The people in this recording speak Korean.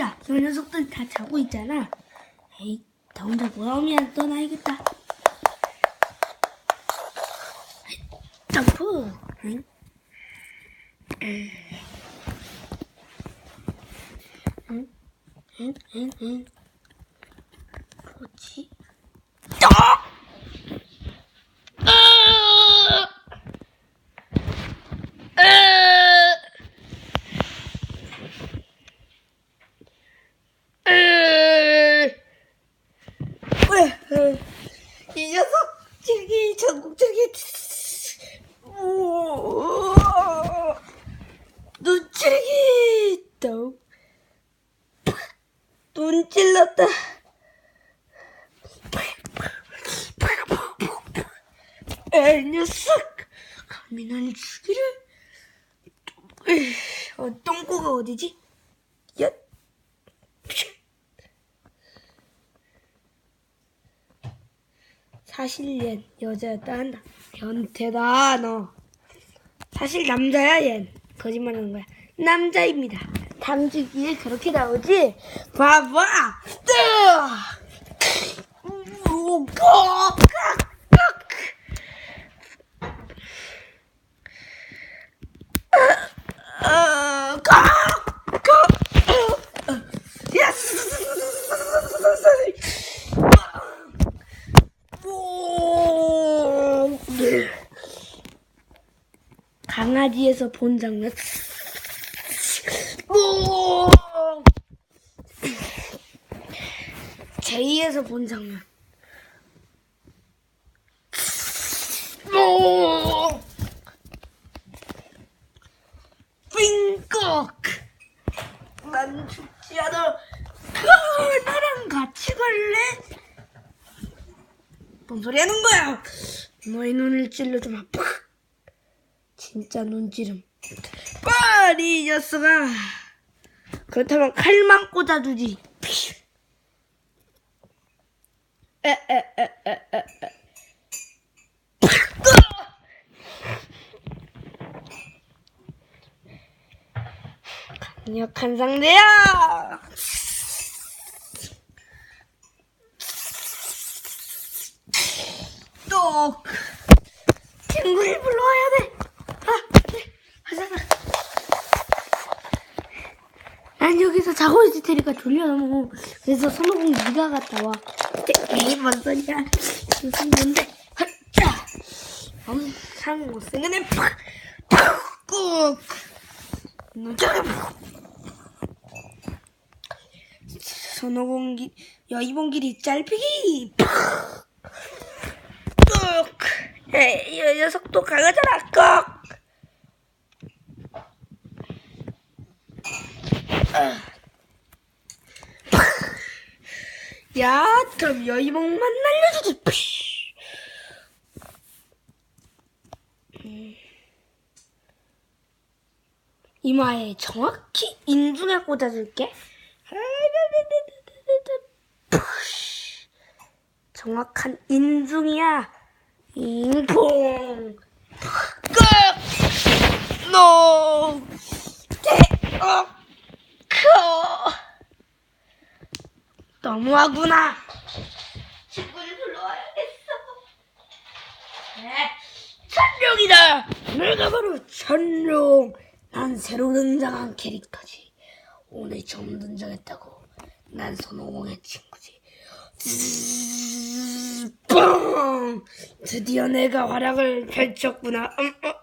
야, 저 녀석들 다 자고 있잖아. 에이, 나 혼자 돌아오면 떠나야겠다. 점프. 응? 응? 응? 응? 응? 응? 뭐지? 아! 으! 으! 으! 왜? 이 녀석 저기 전국 저기 눈찌르기 또. 눈 찔렀다. 에 녀석 감히 날? 에이, 어, 똥꼬가 어디지? 야. 사실 얜 여자였다 한다. 변태다 너. 사실 남자야 얜. 거짓말하는 거야. 남자입니다. 당직이 그렇게 나오지? 봐봐. 강아지에서 본 장면. 오. 제이에서 본 장면. 오. 빙꺽. 난 죽지 않아. 그 나랑 같이 갈래? 뭔 소리 하는 거야? 너의 눈을 찔러주마. 팍! 진짜 눈찌름. 빨리 이 녀석아. 그렇다면 칼만 꽂아주지. 에, 에! 강력한 상대야. 또 친구를 불러와야 돼. 아, 네, 하자. 난 여기서 자고 있을 테니까 졸려 너무. 그래서 손오공 네가 갔다 와. 에이 뭔 소리야? 무슨? 자, 엄상 못생긴 애 팍, 팍, 꾹. 너저리 손오공기 여이봉길이 짧히기. 팍. 꾹! 에이, 이 녀석도 강하잖아, 꾹! 아. 야, 그럼 여이봉만 날려주지, 피. 음. 이마에 정확히 인중에 꽂아줄게. 정확한 인중이야. 잉퐁. 끝. 노. 대어. 커. 너무하구나. 친구를 불러와야겠어. 네. 천룡이다. 내가 바로 천룡. 난 새로 등장한 캐릭터지. 오늘 처음 등장했다고. 난 손오공의 친구지. 뻥! 드디어 내가 활약을 펼쳤구나. 음, 어.